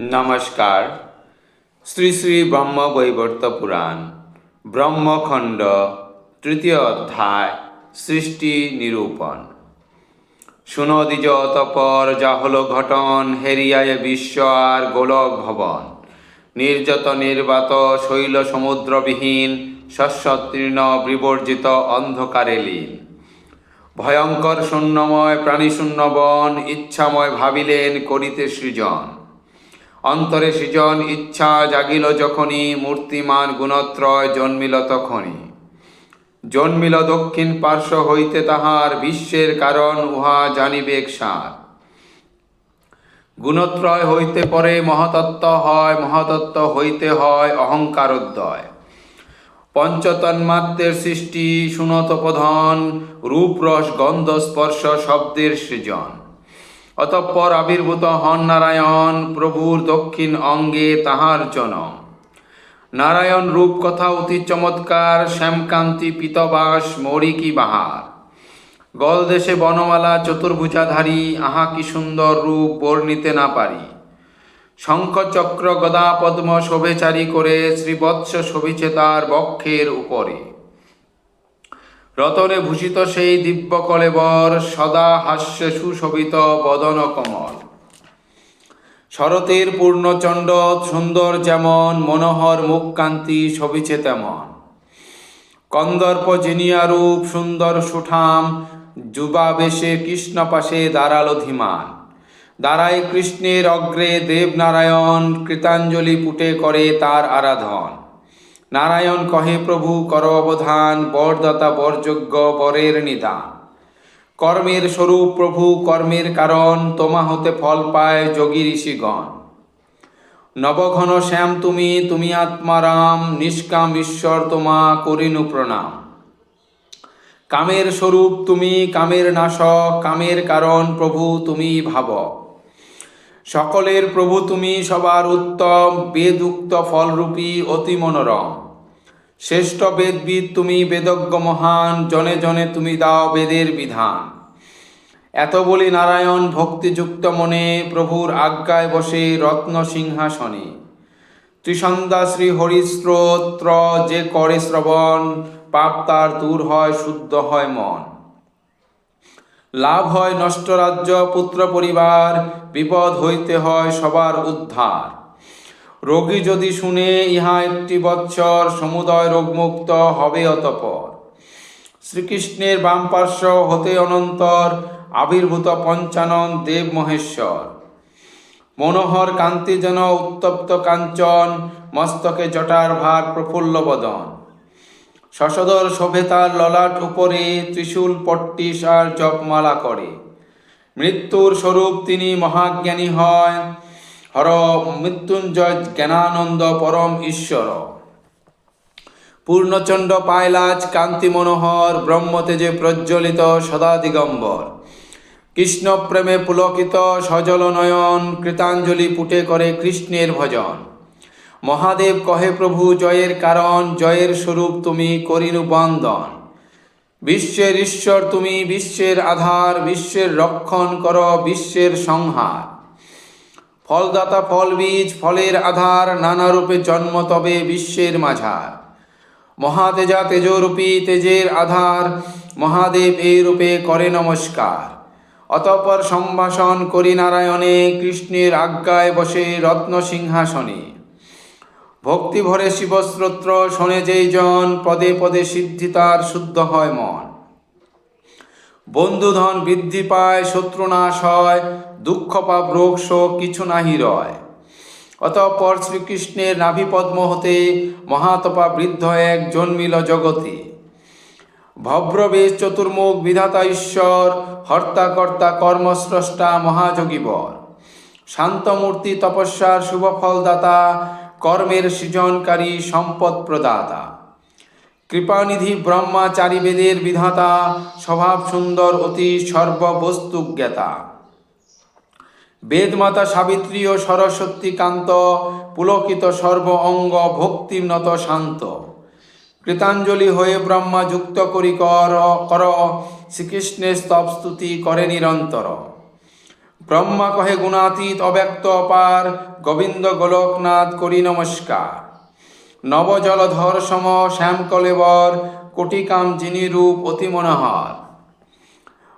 নমস্কার। শ্রী শ্রী ব্রহ্ম বৈবর্ত পুরাণ, ব্রহ্মখণ্ড, তৃতীয় অধ্যায়, সৃষ্টি নিরূপণ। সুনদিজ অতপর যা হল ঘটন, হেরিয়ায় বিশ্ব আর গোলক ভবন। নির্যত নির্বাত শৈল সমুদ্রবিহীন শস্যতীর্ণ বিবর্জিত অন্ধকারে লীন। ভয়ঙ্কর শূন্যময়, প্রাণীশূন্য বন, ইচ্ছাময় ভাবিলেন করিতে সৃজন। অন্তরে সৃজন ইচ্ছা জাগিল যখনই মূর্তিমান গুণত্রয় জন্মিল তখনই। জন্মিল দক্ষিণ পার্শ্ব হইতে তাহার বিশ্বের কারণ উহা জানিবেক সার। গুণত্রয় হইতে পরে মহাতত্ত্ব হয়, মহাতত্ত্ব হইতে হয় অহংকারোদ্দয়। পঞ্চতন্মাত্রের সৃষ্টি, সুনত প্রধান, রূপরস, গন্ধ, স্পর্শ, শব্দের সৃজন। অতঃপর আবির্ভূত হন নারায়ণ, প্রভুর দক্ষিণ অঙ্গে তাহার জন নারায়ণ রূপ কথা অতি চমৎকার, শ্যামকান্তি, পিতবাস মরিকি বাহার। গলদেশে বনমালা, চতুর্ভুজাধারী, আহা কি সুন্দর রূপ বর্ণিতে না পারি। শঙ্খ চক্র গদা পদ্ম শোভেচারী করে শ্রীবৎস শোভিছে তার বক্ষের উপরে। রতনে ভূষিত সেই দিব্য কলেবর সদা হাস্য সুশোভিত বদন কমল। শরতের পূর্ণচণ্ড, সুন্দর যেমন, মনোহর মুখকান্তি শোভিছে তেমন। কন্দর্প জিনিয়া রূপ, সুন্দর সুঠাম, যুবা বেশে কৃষ্ণ পাশে দাঁড়াল ধীমান। দাঁড়ায় কৃষ্ণের অগ্রে দেবনারায়ণ, কৃতাঞ্জলি পুটে করে তার আরাধন। নারায়ণ কহে, প্রভু, কর অবধান বরদাতা বরযোগ্য বরের নিদান। কর্মের স্বরূপ প্রভু, কর্মের কারণ, তোমা হতে ফল পায় যোগী ঋষিগণ। নবঘন শ্যাম তুমি তুমি আত্মারাম নিষ্কাম ঈশ্বর তোমা, করিনু প্রণাম। কামের স্বরূপ তুমি, কামের নাশক, কামের কারণ প্রভু তুমি ভাব সকলের প্রভু তুমি সবার উত্তম, বেদুক্ত ফলরূপী, অতি মনোরম। শ্রেষ্ঠ বেদবিদ তুমি বেদজ্ঞ মহান, জনে জনে তুমি দাও বেদের বিধান। এত বলি নারায়ণ ভক্তিযুক্ত মনে প্রভুর আজ্ঞায় বসে রত্ন সিংহাসনে। ত্রিসন্ধ্যা শ্রী হরিস্ত্রোত্র যে করে শ্রবণ, পাপ তার দূর হয়, শুদ্ধ হয় মন। লাভ হয় নষ্ট রাজ্য, পুত্র পরিবার, বিপদ হইতে হয় সবার উদ্ধার। রোগী যদি শুনে, ইহা একটি বৎসর সমুদয় রোগমুক্ত হবে অতপর। শ্রীকৃষ্ণের বাম পার্শ্ব হতে অনন্তর আবির্ভূত পঞ্চানন দেব মহেশ্বর। মনোহর কান্তি যেন উত্তপ্ত কাঞ্চন, মস্তকে জটার ভার প্রফুল্ল বদন। শশধর শোভে তার ললাট উপরে ত্রিশূল পট্টিস আর জপমালা করে। মৃত্যুর স্বরূপ তিনি মহাজ্ঞানী হয়। হর মৃত্যুঞ্জয় জ্ঞানানন্দ পরম ঈশ্বর। পূর্ণচণ্ড পায়লাজ কান্তি মনোহর ব্রহ্মতেজে প্রজ্বলিত সদা দিগম্বর। কৃষ্ণ প্রেমে পুলকিত সজল নয়ন কৃতাঞ্জলি পুটে করে কৃষ্ণের ভজন। মহাদেব কহে প্রভু, জয়ের কারণ, জয়ের স্বরূপ তুমি করিনু বন্দন বিশ্বের ঈশ্বর তুমি বিশ্বের আধার, বিশ্বের রক্ষণ কর, বিশ্বের সংহার। ফলদাতা ফল বীজ, ফলের আধার, নানা রূপে জন্ম তবে বিশ্বের মাঝার। মহাতেজা তেজরূপী তেজের আধার, মহাদেব এই রূপে করে নমস্কার। অতঃপর সম্ভাষণ করি নারায়ণে, কৃষ্ণের আজ্ঞায় বসে রত্ন সিংহাসনে। ভক্তি ভরে শিবস্ত্রোত্র শোনে যেই জন, পদে পদে সিদ্ধি তার শুদ্ধ হয় মন। বন্ধুধন বৃদ্ধি পায়, শত্রু নাশ হয়, দুঃখ পাপ, রোগ শোক কিছু নাহি রয়। অতঃপর শ্রীকৃষ্ণের নাভিপদ্ম হতে মহাতপা বৃদ্ধ এক জন্মিল জগতে। ভব্রবেশ চতুর্মুখ বিধাতা ঈশ্বর হর্তা কর্মস্রষ্টা মহাযোগীবর। শান্তমূর্তি তপস্যার শুভফলদাতা কর্মের সৃজনকারী সম্পদ প্রদাতা কৃপানিধি ব্রহ্মাচারী বেদের বিধাতা স্বভাব সুন্দর অতি সর্ববস্তু জ্ঞাতা বেদমাতা সাবিত্রী ও সরস্বতী কান্ত পুলকিত সর্ব অঙ্গ ভক্তিনত শান্ত। কৃতাঞ্জলি হয়ে ব্রহ্মা যুক্ত করি কর কর, শ্রীকৃষ্ণের স্তব স্তুতি করে নিরন্তর। ব্রহ্মা কহে গুণাতীত অব্যক্ত অপার, গোবিন্দ গোলকনাথ করি নমস্কার। নবজলধর সম শ্যামকলেবর, কোটিকাম যিনি রূপ অতি মনোহর।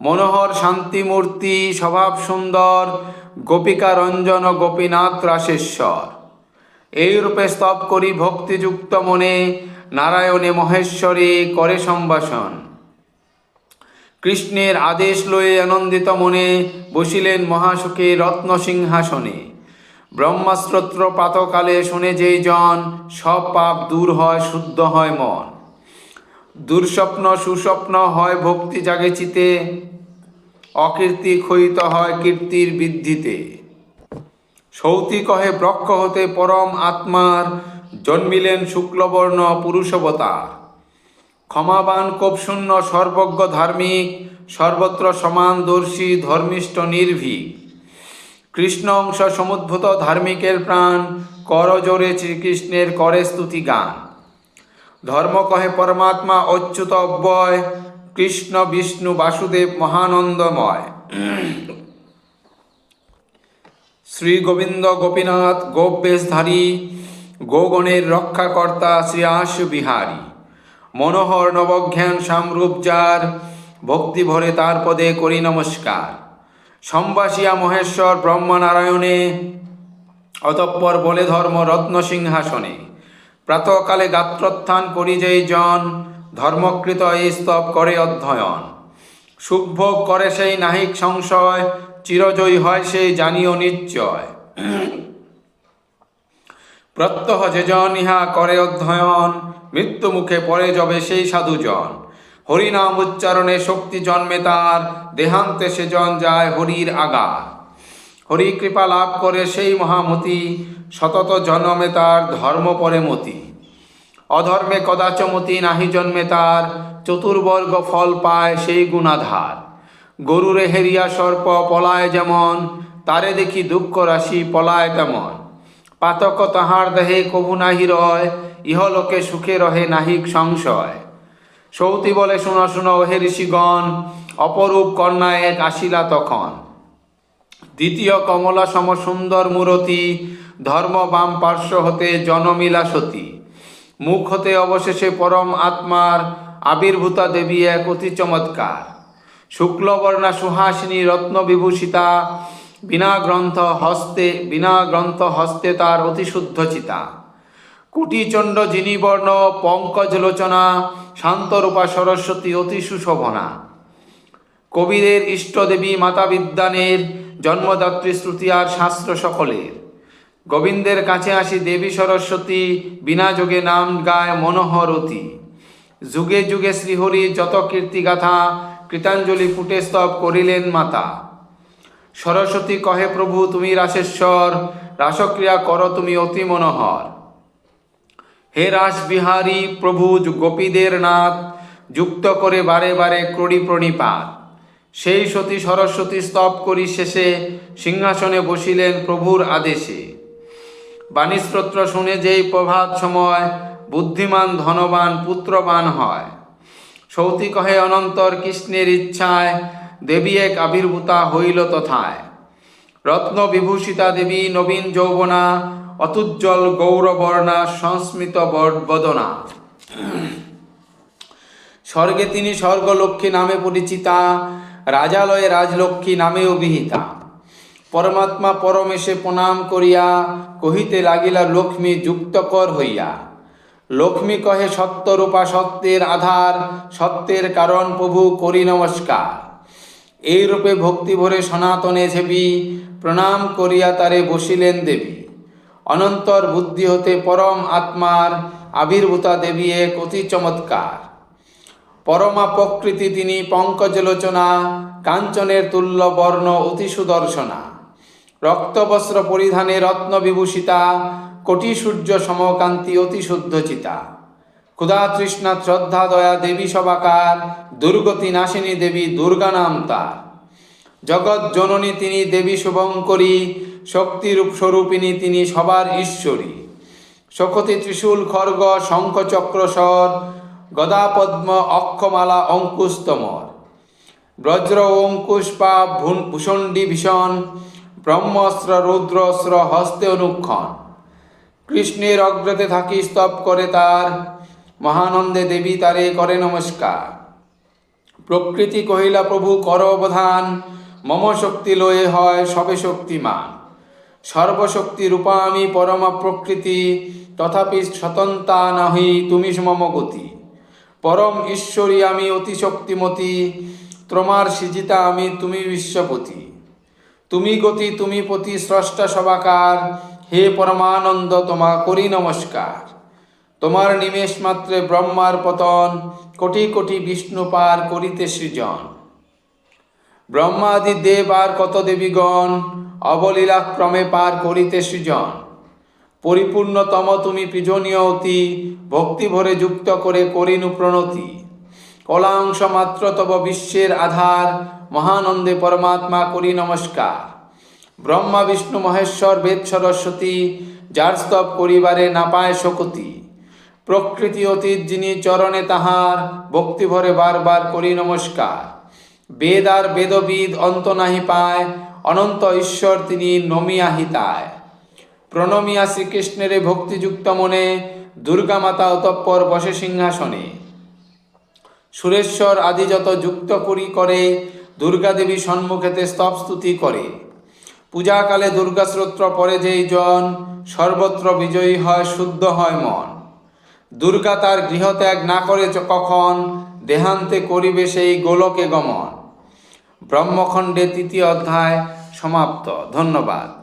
মনোহর শান্তিমূর্তি, স্বভাব সুন্দর গোপিকা রঞ্জন গোপীনাথ রাশেশ্বর এই রূপে স্তব করি ভক্তিযুক্ত মনে, নারায়ণে মহেশ্বরে করে সম্ভাষণ। কৃষ্ণের আদেশ লয়ে আনন্দিত মনে বসিলেন মহাসুখে রত্ন সিংহাসনে ব্রহ্মাস্ত্র প্রাতকালে শুনে যেই জন, সব পাপ দূর হয়, শুদ্ধ হয় মন। দুঃস্বপ্ন, সুস্বপ্ন হয় ভক্তি জাগে চিতে অকীর্তি ক্ষয়িত হয় কীর্তির বৃদ্ধিতে। সৌতি কহে, ব্রক্ষ হতে পরম আত্মার, জন্মিলেন শুক্লবর্ণ পুরুষবতার। ক্ষমাবান কোপশূন্য সর্বজ্ঞ ধার্মিক, সর্বত্র সমানদর্শী ধর্মিষ্ঠ, নির্ভীক। কৃষ্ণ অংশ সমুদ্ভূত ধার্মিকের প্রাণ, কর জোরে শ্রীকৃষ্ণের করে স্তুতি গান। ধর্ম কহে পরমাত্মা অচ্যুত অব্যয়, কৃষ্ণ, বিষ্ণু, বাসুদেব, মহানন্দময়। শ্রী গোবিন্দ গোপীনাথ গোপবেশধারী গোগণের রক্ষাকর্তা শ্রী আশ বিহারী। মনোহর নবজ্ঞান সামরূপ যার ভক্তি ভরে তার পদে করি নমস্কার। সম্বাসিয়া মহেশ্বর ব্রহ্মনারায়ণে, অতঃপর বলে ধর্ম রত্ন সিংহাসনে। প্রাতকালে গাত্রোত্থান করি যেই জন, ধর্মকৃত এই স্তব করে অধ্যয়ন। সুখভোগ করে সেই নাহিক সংশয়, চিরজয়ী হয় সেই জানিও নিশ্চয়। প্রত্যহ যেজন ইহা করে অধ্যয়ন, মৃত্যু মুখে পড়ে যাবে সেই সাধুজন। হরিনাম উচ্চারণে শক্তি জন্মে তার, দেহান্তে সেজন যায় হরির আগা হরি কৃপা লাভ করে সেই মহামতি, সতত জন্মে তার ধর্ম পরে মতি। অধর্মে কদাচমতি নাহি জন্মে তার, চতুর্বর্গ ফল পায় সেই গুণাধার। গরুরে হেরিয়া সর্প পলায় যেমন, তারে দেখি দুঃখ রাশি পলায় তেমন। পাতক তাহার দেহে কভু নাহি রয় ইহলোকে সুখে রহে নাহিক সংশয়। সৌতি বলে, শুনো শুনো, হে ঋষিগণ, অপরূপ কন্যা এক আসিলা তখন। দ্বিতীয় কমলা সম সুন্দর মূরতি, ধর্ম বাম পার্শ্ব হতে জনমিলা সতী। মুখ হতে অবশেষে পরম আত্মার আবির্ভূতা দেবী এক অতি চমৎকার। শুক্লবর্ণা সুহাসিনী রত্ন বিভূষিতা বিনা গ্রন্থ হস্তে, বিনা গ্রন্থ হস্তে তার অতি শুদ্ধ চিতা। কুটিচণ্ড যিনি বর্ণ পঙ্কজ লোচনা, শান্তরূপা সরস্বতী অতি সুশোভনা। কবিদের ইষ্টদেবী মাতা বিদ্যানের জন্মদাত্রী শ্রুতি আর শাস্ত্র সকলের। গোবিন্দের কাছে আসি দেবী সরস্বতী, বিনা যোগে নাম গায় মনোহরতী। যুগে যুগে শ্রীহরি যত কীর্তিগাথা, কৃতাঞ্জলি ফুটে স্তব করিলেন মাতা। সরস্বতী কহে, প্রভু, তুমি রাসেশ্বর। রাসক্রিয়া কর, তুমি অতি মনোহর। হে রাস বিহারী প্রভু, গোপীদের নাথ, যুক্ত করে বারে বারে ক্রড়ি প্রণিপাত। সেই সতী সরস্বতী স্তব করি শেষে, সিংহাসনে বসিলেন প্রভুর আদেশে। বাণীস্ত্র শুনে যেই প্রভাত সময় বুদ্ধিমান, ধনবান, পুত্রবান হয়। সৌতি কহে, অনন্তর কৃষ্ণের ইচ্ছায় দেবী এক আবির্ভূতা হইল তথায়। রত্ন বিভূষিতা দেবী নবীন যৌবনা, অতুজ্জ্বল গৌরবর্ণা, সংস্মিত বদনা। স্বর্গে তিনি স্বর্গলক্ষ্মী নামে পরিচিতা, রাজালয়ে রাজলক্ষ্মী নামে অভিহিতা পরমাত্মা পরমেশে প্রণাম করিয়া কহিতে লাগিলা লক্ষ্মী যুক্তকর হইয়া। লক্ষ্মী কহে সত্যরূপা সত্যের আধার, সত্যের কারণ প্রভু করি নমস্কার। এই রূপে ভক্তি ভরে সনাতনে ঝেবি প্রণাম করিয়া তারে বসিলেন দেবী। অনন্তর বুদ্ধি হতে পরম আত্মার আবির্ভূতা দেবী এক অতি চমৎকার। পরমা প্রকৃতি তিনি পঙ্কজলোচনা, কাঞ্চনের তুল্য বর্ণ অতি সুদর্শনা। রক্তবস্ত্র পরিধানে রত্ন বিভূষিতা কোটি সূর্য সমকান্তি অতি শুদ্ধচিতা। ক্ষুধা তৃষ্ণা শ্রদ্ধা দয়া দেবী সবাকার, দুর্গতি নাশিনী দেবী দুর্গা নাম তার। জগৎ জননী তিনি দেবী শুভঙ্করী, শক্তিরূপ স্বরূপিনী তিনি সবার ঈশ্বরী। শকতি ত্রিশূল খর্গ শঙ্খ চক্র স্বর গদা পদ্ম অক্ষমালা অঙ্কুস্তমর ব্রজ্র অঙ্কুশ পা ভূ- ভূষণ্ডী ভীষণ, ব্রহ্মস্ত্র, রুদ্রস্ত্র, হস্তে অনুক্ষণ। কৃষ্ণের অগ্রতে থাকি স্তব করে তার মহানন্দে দেবী তারে করে নমস্কার। প্রকৃতি কহিলা, প্রভু, কর অবধান। মম শক্তি লয়ে হয় সবে শক্তিমান। সর্বশক্তি রূপা আমি পরমা প্রকৃতি। তথাপি স্বতন্ত্রা নাহি তুমি মম গতি। পরম ঈশ্বরী আমি অতি শক্তিমতী। তোমার সিজিতা আমি তুমি বিশ্বপতি। তুমি গতি, তুমি পতি স্রষ্টা সবাকার। হে পরমানন্দ, তোমা করি নমস্কার। তোমার নিমেষ মাত্রে ব্রহ্মার পতন, কোটি কোটি বিষ্ণু পার করিতে সৃজন। ব্রহ্মাদি দেব আর কত দেবীগণ অবলীলা ক্রমে পার করিতে সৃজন। পরিপূর্ণতম তুমি পূজনীয় অতি, ভক্তি ভরে যুক্ত করে করিনু প্রণতি। কলাংশ মাত্র তব বিশ্বের আধার, মহানন্দে পরমাত্মা করি নমস্কার। ব্রহ্মা, বিষ্ণু, মহেশ্বর, বেদ, সরস্বতী, যার স্তব করিবারে না পায় শকতি। প্রকৃতি অতীত যিনি চরণে তাহার, ভক্তি ভরে বারবার করি নমস্কার। বেদ আর বেদবিদ অন্ত নাহি পায়, অনন্ত ঈশ্বর তিনি নমিয়া হিতায় প্রণমিয়া শ্রীকৃষ্ণের ভক্তিযুক্ত মনে দুর্গা মাতা অতঃপর বসে সিংহাসনে। সুরেশ্বর আদি যত যুক্ত করি করে, দুর্গা দেবী সম্মুখেতে স্তুতি করে। পূজাকালে দুর্গা স্তোত্র পরে যেই জন, সর্বত্র বিজয়ী হয়, শুদ্ধ হয় মন। দুর্গা তার গৃহত্যাগ না করে কখন দেহান্তে করিবে সেই গোলকে গমন। ব্রহ্মখণ্ডে তৃতীয় অধ্যায় সমাপ্ত। ধন্যবাদ।